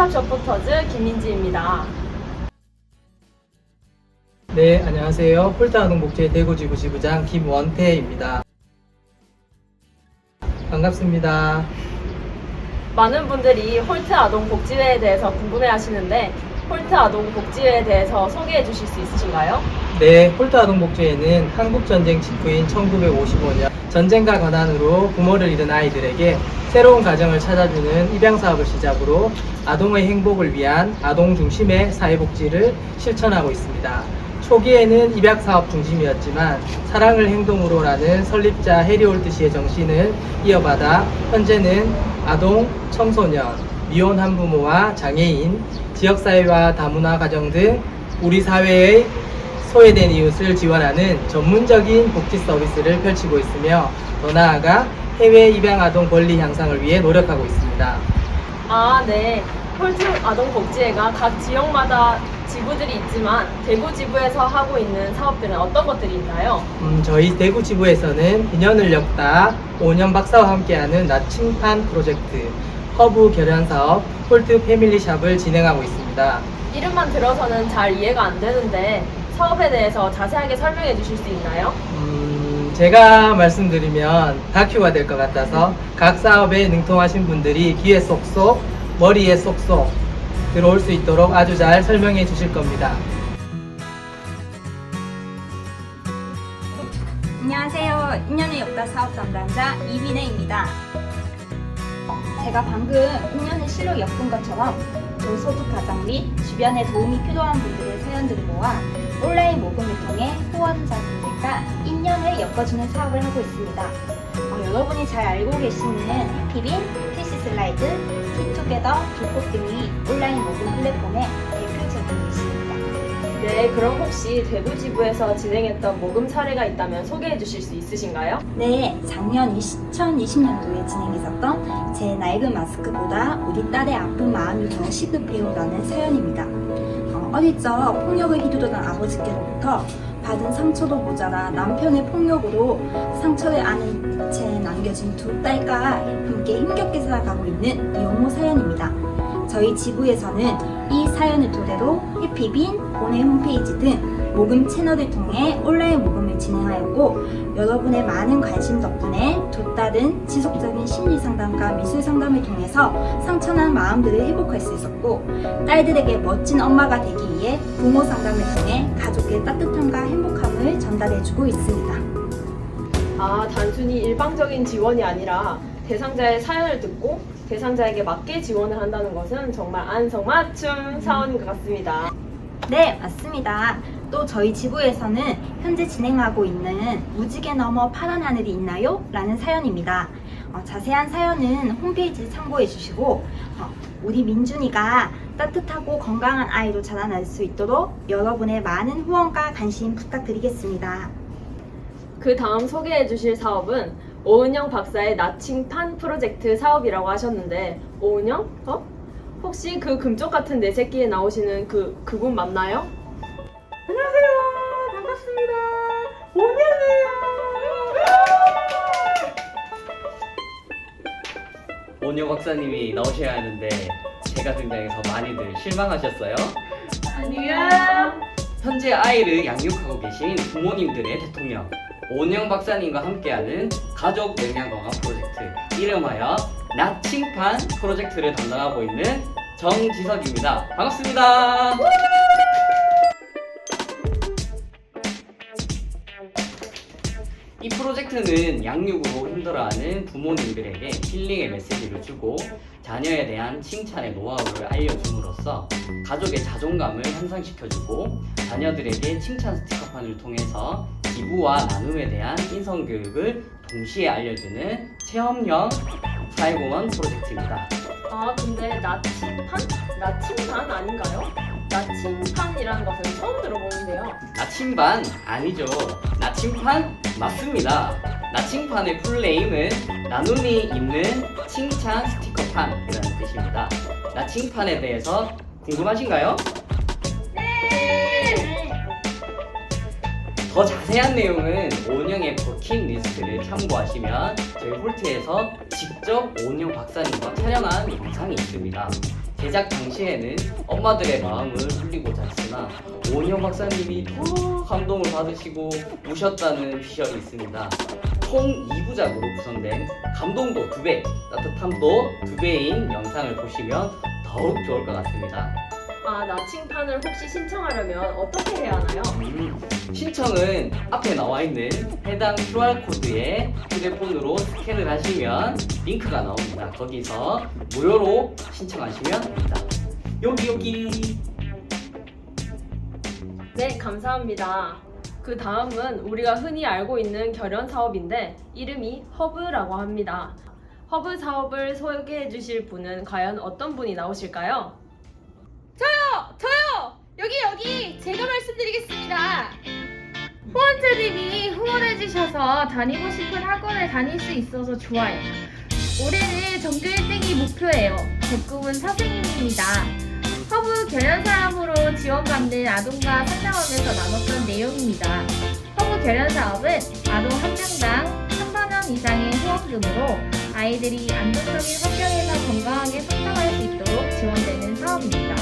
홀패샵 쇼포터즈 김민지입니다. 네, 안녕하세요. 폴타아동복지회 대구지구 지부장 김원태입니다. 반갑습니다. 많은 분들이 홀트 아동 복지회에 대해서 궁금해 하시는데 홀트 아동 복지회에 대해서 소개해 주실 수 있으신가요? 네, 폴타아동 복지회는 한국 전쟁 직후인 1955년 전쟁과 가난으로 부모를 잃은 아이들에게 새로운 가정을 찾아주는 입양 사업을 시작으로 아동의 행복을 위한 아동 중심의 사회복지를 실천하고 있습니다. 초기에는 입양 사업 중심이었지만 사랑을 행동으로라는 설립자 해리 올트 씨의 정신을 이어받아 현재는 아동, 청소년, 미혼 한부모와 장애인, 지역사회와 다문화 가정 등 우리 사회의 소외된 이웃을 지원하는 전문적인 복지 서비스를 펼치고 있으며 더 나아가 해외 입양 아동 권리 향상을 위해 노력하고 있습니다. 아, 네. 홀트 아동 복지회가 각 지역마다 지부들이 있지만 대구 지부에서 하고 있는 사업들은 어떤 것들이 있나요? 음, 저희 대구 지부에서는 인연을 엮다 5년 박사와 함께하는 나침판 프로젝트, 허브 결연 사업, 홀트 패밀리샵을 진행하고 있습니다. 이름만 들어서는 잘 이해가 안 되는데 사업에 대해서 자세하게 설명해 주실 수 있나요? 음, 제가 말씀드리면 다큐가 될 것 같아서 각 사업에 능통하신 분들이 귀에 쏙쏙, 머리에 쏙쏙 들어올 수 있도록 아주 잘 설명해 주실 겁니다. 안녕하세요. 인연의 역다 사업 담당자 이민혜입니다. 제가 방금 인연의 실력 엮은 것처럼 저소득 가정 및 주변에 도움이 필요한 분들의 사연들을 모아 온라인 모금을 통해 후원자분들 과 인연을 엮어주는 사업을 하고 있습니다. 어, 여러분이 잘 알고 계시는 피빈, 캐시 슬라이드, 티투게더, 불꽃 등이 온라인 모금 플랫폼의 대표적인 예시입니다. 네, 그럼 혹시 대구 지부에서 진행했던 모금 사례가 있다면 소개해 주실 수 있으신가요? 네, 작년 2020년도에 진행했었던 제 낡은 마스크보다 우리 딸의 아픈 마음이 더 시급해요라는 사연입니다. 어, 어릴 적 폭력을 휘두르던 아버지께로부터 받은 상처도 모자라 남편의 폭력으로 상처를 안은 채 남겨진 두 딸과 함께 힘겹게 살아가고 있는 이용모 사연입니다. 저희 지부에서는 이 사연을 토대로 해피빈, 본의 홈페이지 등 모금 채널을 통해 온라인 모금을 진행하였고 여러분의 많은 관심 덕분에 두 딸은 지속적인 심리 상담과 미술 상담을 통해서 상처난 마음들을 회복할 수 있었고 딸들에게 멋진 엄마가 되기 위해 부모 상담을 통해 가족의 따뜻함과 행복함을 전달해주고 있습니다. 아, 단순히 일방적인 지원이 아니라 대상자의 사연을 듣고 대상자에게 맞게 지원을 한다는 것은 정말 안성맞춤 사원인 것 같습니다. 네, 맞습니다. 또 저희 지부에서는 현재 진행하고 있는 무지개 너머 파란 하늘이 있나요? 라는 사연입니다. 어, 자세한 사연은 홈페이지 참고해 주시고 어, 우리 민준이가 따뜻하고 건강한 아이로 자라날 수 있도록 여러분의 많은 후원과 관심 부탁드리겠습니다. 그 다음 소개해 주실 사업은 오은영 박사의 나칭판 프로젝트 사업이라고 하셨는데 오은영? 어? 혹시 그 금쪽 같은 내 새끼에 나오시는 그 그분 맞나요? 오녀 박사님이 나오셔야 하는데 제가 등장해서 많이들 실망하셨어요? 아니야. 현재 아이를 양육하고 계신 부모님들의 대통령 오은영 박사님과 함께하는 가족 영양 강화 프로젝트 이름하여 나칭판 프로젝트를 담당하고 있는 정지석입니다. 반갑습니다. 프로젝트는 양육으로 힘들어하는 부모님들에게 힐링의 메시지를 주고 자녀에 대한 칭찬의 노하우를 알려줌으로써 가족의 자존감을 향상시켜주고 자녀들에게 칭찬 스티커판을 통해서 기부와 나눔에 대한 인성 교육을 동시에 알려주는 체험형 사회공헌 프로젝트입니다. 아 근데 나침판? 나침반 아닌가요? 나침판이라는 것은 처음 들어보는데요. 나침반 아니죠. 나침판 맞습니다. 나침판의 풀네임은 나눔이 있는 칭찬 스티커판이라는 뜻입니다. 나침판에 대해서 궁금하신가요? 더 자세한 내용은 오은영의 버킷 리스트를 참고하시면 저희 홀트에서 직접 오은영 박사님과 촬영한 영상이 있습니다. 제작 당시에는 엄마들의 마음을 울리고자 했으나 오은영 박사님이 더 감동을 받으시고 우셨다는 비결이 있습니다. 총 2부작으로 구성된 감동도 2배, 따뜻함도 2배인 영상을 보시면 더욱 좋을 것 같습니다. 아, 나칭판을 혹시 신청하려면 어떻게 해야 하나요? 음, 신청은 앞에 나와 있는 해당 QR코드에 휴대폰으로 스캔을 하시면 링크가 나옵니다. 거기서 무료로 신청하시면 됩니다. 여기 여기 네, 감사합니다. 그 다음은 우리가 흔히 알고 있는 결연 사업인데 이름이 허브라고 합니다. 허브 사업을 소개해 주실 분은 과연 어떤 분이 나오실까요? 저요! 여기 여기 제가 말씀드리겠습니다. 후원자님이 후원해주셔서 다니고 싶은 학원을 다닐 수 있어서 좋아요. 올해는 전교 1등이 목표예요. 제 꿈은 선생님입니다. 허브 결연 사업으로 지원받는 아동과 상담원에서 나눴던 내용입니다. 허브 결연 사업은 아동 한 명당 3만 원 이상의 후원금으로 아이들이 안정적인 환경에서 건강하게 성장할 수 있도록 지원되는 사업입니다.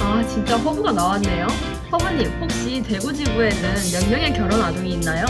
아, 진짜 허브가 나왔네요. 허브님, 혹시 대구 지부에는 몇 명의 결혼 아동이 있나요?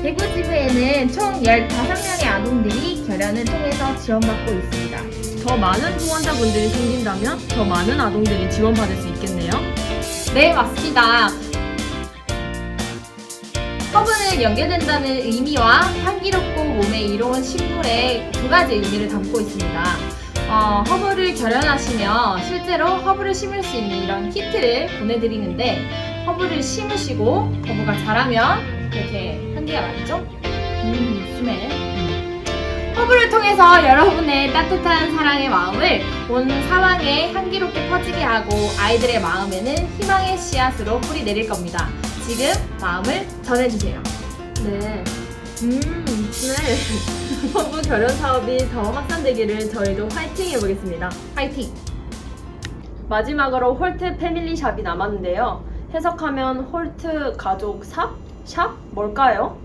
대구 지부에는 총 15명의 아동들이 결연을 통해서 지원받고 있습니다. 더 많은 후원자분들이 생긴다면 더 많은 아동들이 지원받을 수 있겠네요. 네, 맞습니다. 허브는 연계된다는 의미와 향기롭고 몸에 이로운 식물의 두 가지 의미를 담고 있습니다. 어, 허브를 결연하시면 실제로 허브를 심을 수 있는 이런 키트를 보내드리는데 허브를 심으시고 허브가 자라면 이렇게 향기가 나죠? 음, 스멜. 음. 허브를 통해서 여러분의 따뜻한 사랑의 마음을 온 사방에 향기롭게 퍼지게 하고 아이들의 마음에는 희망의 씨앗으로 뿌리 내릴 겁니다. 지금 마음을 전해주세요. 네. 음, 스멜. 허브 결혼 사업이 더 확산되기를 저희도 화이팅 해보겠습니다. 파이팅! 마지막으로 홀트 패밀리 샵이 남았는데요. 해석하면 홀트 가족 샵? 샵? 뭘까요?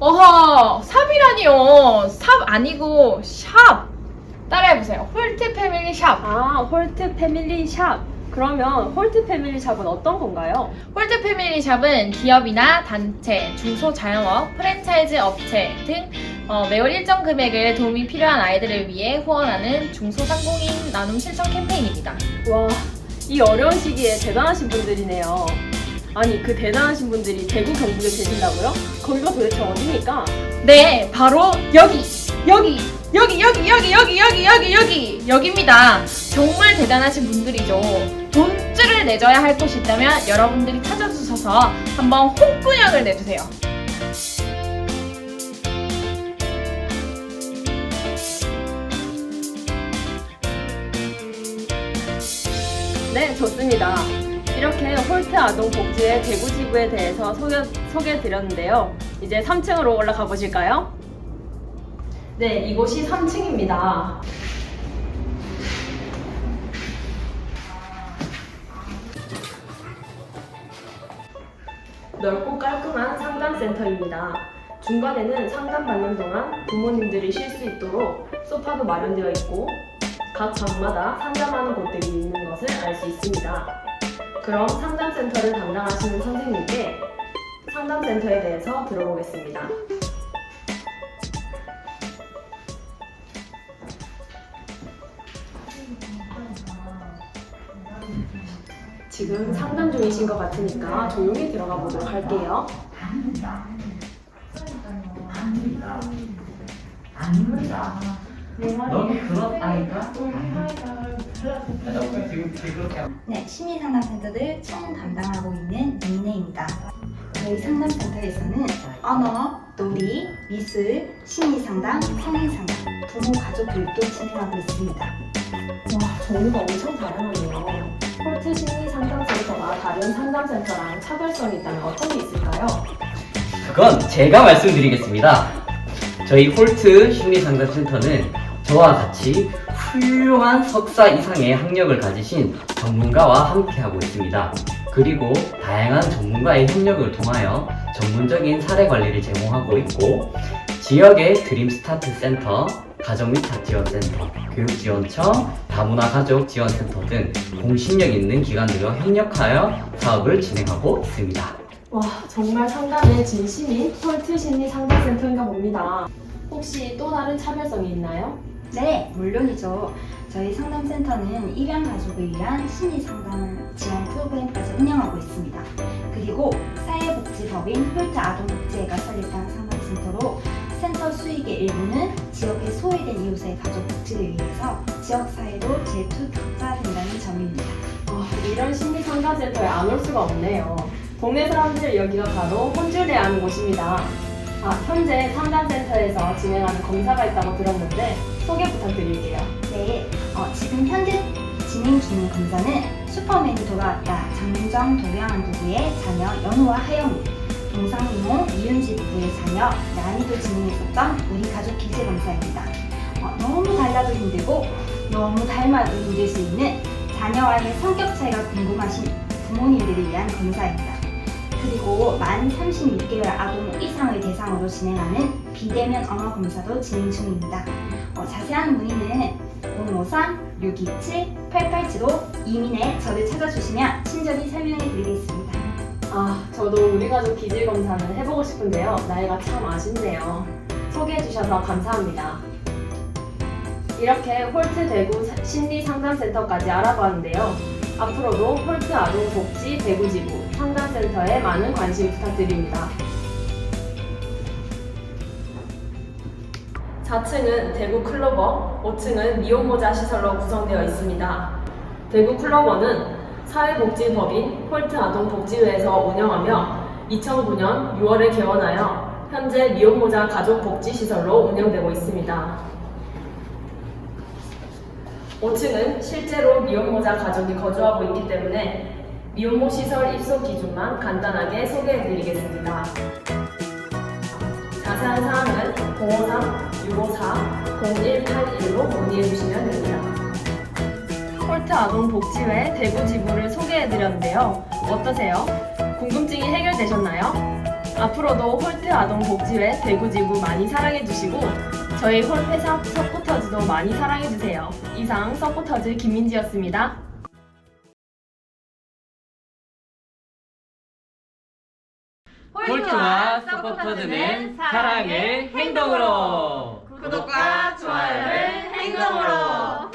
어허, 삽이라니요. 삽 아니고 샵. 따라해보세요. 홀트 패밀리 샵. 아, 홀트 패밀리 샵. 그러면 홀트 패밀리 샵은 어떤 건가요? 홀트 패밀리 샵은 기업이나 단체, 중소자영업, 프랜차이즈 업체 등 어, 매월 일정 금액을 도움이 필요한 아이들을 위해 후원하는 중소상공인 나눔 실천 캠페인입니다. 와, 이 어려운 시기에 대단하신 분들이네요. 아니, 그 대단하신 분들이 대구 경북에 계신다고요? 거기가 도대체 어디입니까? 네, 바로 여기, 여기, 여기, 여기, 여기, 여기, 여기, 여기, 여기, 여기입니다. 정말 대단하신 분들이죠. 돈줄을 내줘야 할 곳이 있다면 여러분들이 찾아주셔서 한번 홍군형을 내주세요. 네, 좋습니다. 이렇게 홀트 아동 복지의 대구 지부에 대해서 소개, 소개해드렸는데요. 이제 3층으로 올라가 보실까요? 네, 이곳이 3층입니다. 넓고 깔끔한 상담센터입니다. 중간에는 상담받는 동안 부모님들이 쉴 수 있도록 소파도 마련되어 있고 각 방마다 상담하는 곳들이 있는 것을 알 수 있습니다. 그럼 상담센터를 담당하시는 선생님께 상담센터에 대해서 들어보겠습니다. 지금 상담 중이신 것 같으니까 조용히 들어가 보도록 할게요. 너는 그런 아이가? 네, 심리상담센터를 총 담당하고 있는 민혜입니다. 저희 상담센터에서는 언어, 놀이, 미술, 심리상담, 성인상담, 부모 가족 교육도 진행하고 있습니다. 와, 종류가 엄청 다양하네요. 홀트 심리 상담센터가 다른 상담센터랑 차별성이 있다면 어떤 게 있을까요? 그건 제가 말씀드리겠습니다. 저희 홀트 심리상담센터는 저와 같이 훌륭한 석사 이상의 학력을 가지신 전문가와 함께하고 있습니다. 그리고 다양한 전문가의 협력을 통하여 전문적인 사례 관리를 제공하고 있고 지역의 드림 스타트 센터, 가정 위탁 지원센터, 교육지원청, 다문화 가족 지원센터 등 공신력 있는 기관들과 협력하여 사업을 진행하고 있습니다. 와 정말 상담의 진심인 폴트 심리 상담센터인가 봅니다. 혹시 또 다른 차별성이 있나요? 네, 물론이죠. 저희 상담센터는 입양 가족을 위한 심리 상담 지원 프로그램까지 운영하고 있습니다. 그리고 사회복지법인 홀트 아동복지회가 설립한 상담센터로 센터 수익의 일부는 지역의 소외된 이웃의 가족 복지를 위해서 지역 사회로 재투탁자된다는 점입니다. 와, 이런 심리 상담센터에 안 올 수가 없네요. 동네 사람들 여기가 바로 혼쭐대하는 곳입니다. 아, 현재 상담센터에서 진행하는 검사가 있다고 들었는데 소개 부탁드릴게요. 네, 어, 지금 현재 진행 중인 검사는 슈퍼맨이 돌아왔다 장윤정 도량한 부부의 자녀 연우와 하영우 동상이모 이윤지 부부의 자녀 난이도 진행했었던 우리 가족 기재 검사입니다. 어, 너무 달라도 힘들고 너무 닮아도 힘들 수 있는 자녀와의 성격 차이가 궁금하신 부모님들을 위한 검사입니다. 그리고 만 36개월 아동 이상을 대상으로 진행하는 비대면 언어 검사도 진행 중입니다. 어, 자세한 문의는 053-627-8875 이민에 저를 찾아주시면 친절히 설명해 드리겠습니다. 아, 저도 우리 가족 기질 검사는 해보고 싶은데요. 나이가 참 아쉽네요. 소개해주셔서 감사합니다. 이렇게 홀트 대구 사- 심리 상담센터까지 알아봤는데요. 앞으로도 홀트 아동 복지 대구 지부 상담센터에 많은 관심 부탁드립니다. 4층은 대구 클로버, 5층은 미혼모자 시설로 구성되어 있습니다. 대구 클로버는 사회복지법인 홀트 아동복지회에서 운영하며 2009년 6월에 개원하여 현재 미혼모자 가족복지시설로 운영되고 있습니다. 5층은 실제로 미혼모자 가족이 거주하고 있기 때문에 미혼모 시설 입소 기준만 간단하게 소개해 드리겠습니다. 자세한 사항은 053-654-0181로 문의해 주시면 됩니다. 홀트 아동복지회 대구 지부를 소개해 드렸는데요. 어떠세요? 궁금증이 해결되셨나요? 앞으로도 홀트 아동복지회 대구 지부 많이 사랑해 주시고 저희 홀회사 서포터즈도 많이 사랑해 주세요. 이상 서포터즈 김민지였습니다. 홀트와 서포터즈는 사랑의 행동으로 구독과 좋아요를 행동으로